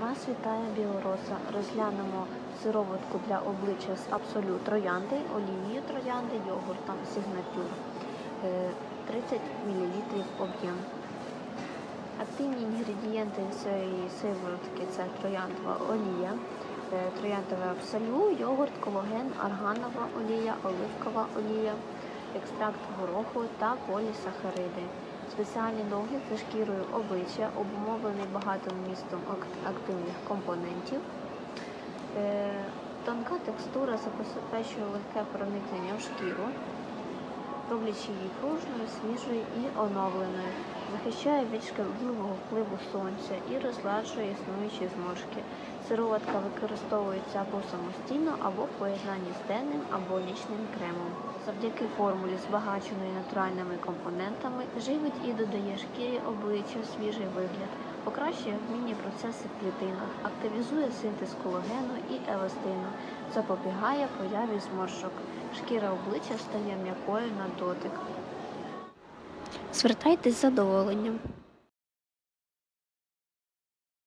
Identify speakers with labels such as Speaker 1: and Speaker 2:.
Speaker 1: Вас вітає Білороса. Розглянемо сироватку для обличчя з абсолют троянди, олією троянди, йогуртом сигнатюр. Е, 30 мл об'єм. Активні інгредієнти цієї сиворотки це трояндова олія, е, трояндове абсолю, йогурт, колаген, арганова олія, оливкова олія, екстракт гороху та полісахариди. Спеціальний догляд за шкірою обличчя обумовлений багатим містом активних компонентів. Е, Тонка текстура забезпечує легке проникнення в шкіру, роблячи її пружною, свіжою і оновленою, захищає від шкідливого впливу сонця і розгладжує існуючі зморшки. Сироватка використовується або самостійно, або в поєднанні з денним або нічним кремом. Завдяки формулі, збагаченої натуральними компонентами, живить і додає шкірі обличчя свіжий вигляд, покращує обмінні процеси в клітинах, активізує синтез колагену і еластину, запобігає появі зморшок. Шкіра обличчя стає м'якою на дотик. Звертайтесь з задоволенням.